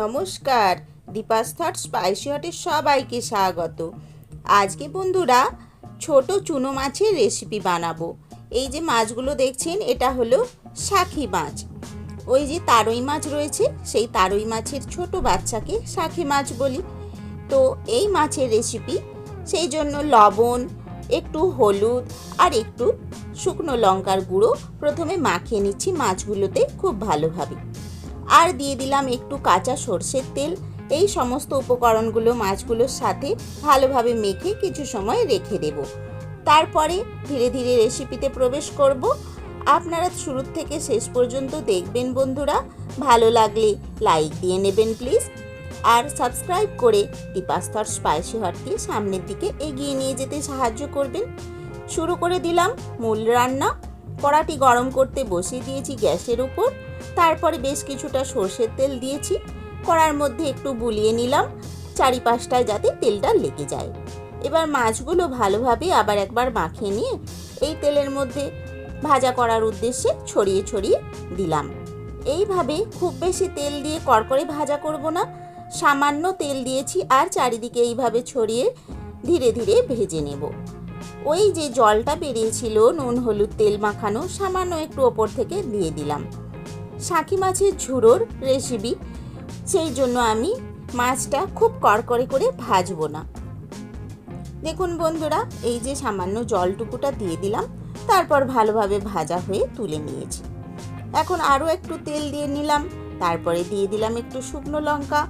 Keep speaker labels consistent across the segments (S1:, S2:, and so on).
S1: নমস্কার। Deepa's thought spicy হটের সবাইকে স্বাগত। আজকে বন্ধুরা ছোট চুনো মাছের রেসিপি বানাবো। এই যে মাছগুলো দেখছেন, এটা হলো শাখি মাছ। ওই যে তারই মাছ রয়েছে, সেই তারই মাছের ছোট বাচ্চাকে শাখি মাছ বলি। তো এই মাছের রেসিপি সেই জন্য লবণ, একটু হলুদ আর একটু শুকনো লঙ্কার গুঁড়ো প্রথমে মাখিয়ে নিচ্ছি মাছগুলোতে খুব ভালোভাবে। আর দিয়ে দিলাম একটু কাঁচা সর্ষের তেল। এই সমস্ত উপকরণগুলো মাছগুলোর সাথে ভালোভাবে মেখে কিছু সময় রেখে দেব। তারপরে ধীরে ধীরে রেসিপিতে প্রবেশ করব। আপনারা শুরু থেকে শেষ পর্যন্ত দেখবেন বন্ধুরা। ভালো লাগলে লাইক দিয়ে নেবেন প্লিজ আর সাবস্ক্রাইব করে দীপাস্তর স্পাইসি হটকে সামনের দিকে এগিয়ে নিয়ে যেতে সাহায্য করবেন। শুরু করে দিলাম মূল রান্না। কড়াটি গরম করতে বসিয়ে দিয়েছি গ্যাসের উপর। তারপরে বেশ কিছুটা সর্ষের তেল দিয়েছি। কড়ার মধ্যে একটু বুলিয়ে নিলাম, চারিপাশটায় যাতে তেলটা লেগে যায়। এবার মাছগুলো ভালোভাবে আবার একবার মাখিয়ে নিয়ে এই তেলের মধ্যে ভাজা করার উদ্দেশ্যে ছড়িয়ে ছড়িয়ে দিলাম। এইভাবে খুব বেশি তেল দিয়ে কড়কড়ে ভাজা করব না। সামান্য তেল দিয়েছি আর চারিদিকে এইভাবে ছড়িয়ে ধীরে ধীরে ভেজে নেব। ওই যে জলটা বেরিয়েছিল, নুন, হলুদ, তেল মাখানো, সামান্য একটু ওপর থেকে দিয়ে দিলাম। শাকি মাছের ঝুড়োর রেসিপি সেই জন্য আমি মাছটা খুব কড়কড়ে করে ভাজবো না। দেখুন বন্ধুরা, এই যে সামান্য জলটুকুটা দিয়ে দিলাম, তারপর ভালোভাবে ভাজা হয়ে তুলে নিয়েছি। এখন আরও একটু তেল দিয়ে নিলাম, তারপরে দিয়ে দিলাম একটু শুকনো লঙ্কা।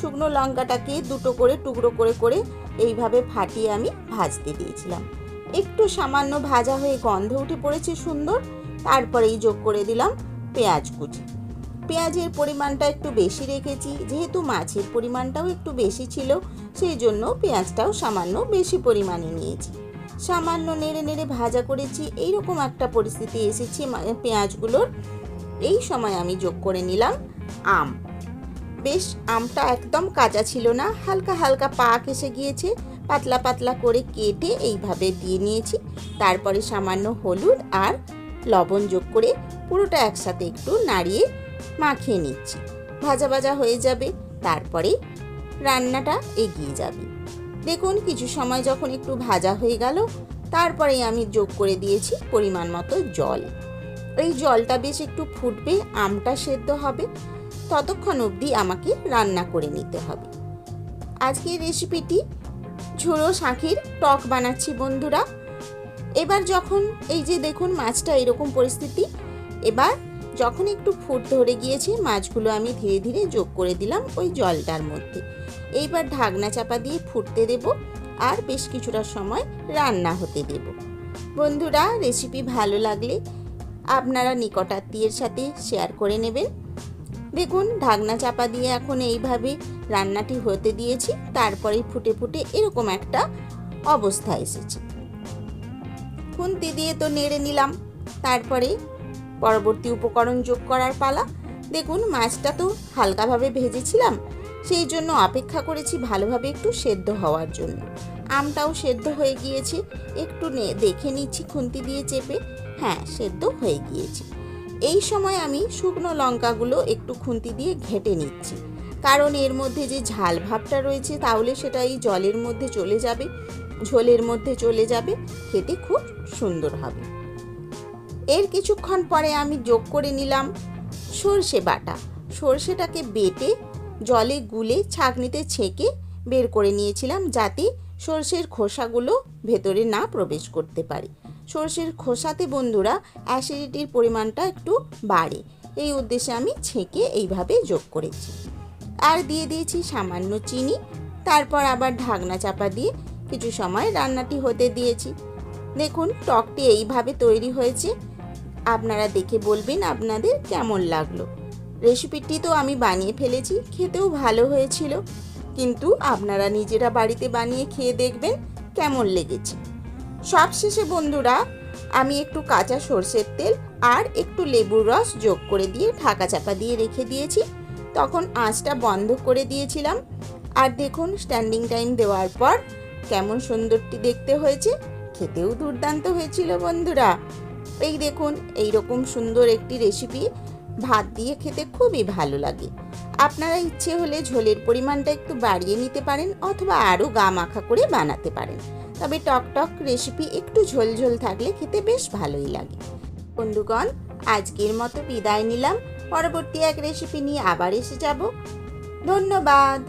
S1: শুকনো লঙ্কাটাকে দুটো করে টুকরো করে করে এইভাবে ফাটিয়ে আমি ভাজতে দিয়েছিলাম। একটু সামান্য ভাজা হয়ে গন্ধ উঠে পড়েছে সুন্দর। তারপরেই যোগ করে দিলাম পেঁয়াজ কুচি। পেঁয়াজের পরিমাণটা একটু বেশি রেখেছি, যেহেতু মাছের পরিমাণটাও একটু বেশি ছিল সেই জন্য পেঁয়াজটাও সামান্য বেশি পরিমাণে নিয়েছি। সামান্য নেড়ে নেড়ে ভাজা করেছি, এইরকম একটা পরিস্থিতি এসেছে পেঁয়াজগুলোর। এই সময় আমি যোগ করে নিলাম আম। বেশ, আমটা একদম কাঁচা ছিল না। হালকা হালকা পাক এসে গিয়েছে। পাতলা পাতলা করে কেটে এইভাবে দিয়ে নিয়েছি। তারপরে সামান্য হলুদ আর লবণ যোগ করে পুরোটা একসাথে একটু নাড়িয়ে মাখিয়ে নিচ্ছি। ভাজা ভাজা হয়ে যাবে। তারপরে রান্নাটা এগিয়ে যাবে। দেখুন, কিছু সময় যখন একটু ভাজা হয়ে গেল তারপরেই আমি যোগ করে দিয়েছি পরিমাণ মতো জল। এই জলটা বেশ একটু ফুটবে, আমটা সেদ্ধ হবে। ততক্ষণ অবধি আমাকে রান্না করে নিতে হবে। আজকের রেসিপিটি ঝোড়ো শাঁখির টক বানাচ্ছি বন্ধুরা। এবার যখন এই যে দেখুন মাছটা এরকম পরিস্থিতি, এবার যখন একটু ফুট ধরে গিয়েছে, মাছগুলো আমি ধীরে ধীরে যোগ করে দিলাম ওই জলটার মধ্যে। এইবার ঢাকনা চাপা দিয়ে ফুটতে দেব আর বেশ কিছুটা সময় রান্না হতে দেব। বন্ধুরা, রেসিপি ভালো লাগলে আপনারা নিকটাত্মীয়ের সাথে শেয়ার করে নেবেন। দেখুন, ঢাকনা চাপা দিয়ে এখন এইভাবে রান্নাটি হতে দিয়েছি তারপরে ফুটে ফুটে এরকম একটা অবস্থা এসেছে। খুন্তি দিয়ে তো নেড়ে নিলাম, তারপরে পরবর্তী উপকরণ যোগ করার পালা। দেখুন, মাছটা তো হালকাভাবে ভেজেছিলাম, সেই জন্য অপেক্ষা করেছি ভালোভাবে একটু সেদ্ধ হওয়ার জন্য। আমটাও সেদ্ধ হয়ে গিয়েছে, একটু দেখে নিচ্ছি খুন্তি দিয়ে চেপে। হ্যাঁ সেদ্ধ হয়ে গিয়েছে। এই সময় আমি শুকনো লঙ্কাগুলো একটু খুন্তি দিয়ে ঘেটে নিচ্ছি। কারণ এর মধ্যে যে ঝাল ভাবটা রয়েছে, তাহলে সেটা এই জলের মধ্যে চলে যাবে, ঝোলের মধ্যে চলে যাবে, খেতে খুব সুন্দর হবে। এর কিছুক্ষণ পরে আমি যোগ করে নিলাম সর্ষে বাটা। সর্ষেটাকে বেটে জলে গুলে ছাঁকনিতে ছেঁকে বের করে নিয়েছিলাম যাতে সর্ষের খোসাগুলো ভেতরে না প্রবেশ করতে পারে। সর্ষের খোসাতে বন্ধুরা অ্যাসিডিটির পরিমাণটা একটু বাড়ে। এই উদ্দেশ্যে আমি ছেঁকে এইভাবে যোগ করেছি। আর দিয়ে দিয়েছি সামান্য চিনি। তারপর আবার ঢাকনা চাপা দিয়ে কিছু সময় রান্নাটি হতে দিয়েছি। দেখুন, টকটি এইভাবে তৈরি হয়েছে। আপনারা দেখে বলবেন আপনাদের কেমন লাগল। রেসিপিটি তো আমি বানিয়ে ফেলেছি, খেতেও ভালো হয়েছিল। কিন্তু আপনারা নিজেরা বাড়িতে বানিয়ে খেয়ে দেখবেন কেমন লেগেছে। সবশেষে বন্ধুরা, আমি একটু কাঁচা সর্ষের তেল আর একটু লেবুর রস যোগ করে দিয়ে ঢাকা চাপা দিয়ে রেখে দিয়েছি। তখন আঁচটা বন্ধ করে দিয়েছিলাম। আর দেখুন স্ট্যান্ডিং টাইম দেওয়ার পর কেমন সুন্দরটি দেখতে হয়েছে। খেতেও দুর্দান্ত হয়েছিল বন্ধুরা। এই দেখুন এই রকম সুন্দর একটি রেসিপি ভাত দিয়ে খেতে খুবই ভালো লাগে। আপনারা ইচ্ছে হলে ঝোলের পরিমাণটা একটু বাড়িয়ে নিতে পারেন অথবা আরও গা মাখা করে বানাতে পারেন। তবে টক টক রেসিপি একটু ঝোলঝোল ঝোল থাকলে খেতে বেশ ভালোই লাগে। বন্ধুগণ, আজকের মতো বিদায় নিলাম। পরবর্তী এক রেসিপি নিয়ে আবার এসে যাব। ধন্যবাদ।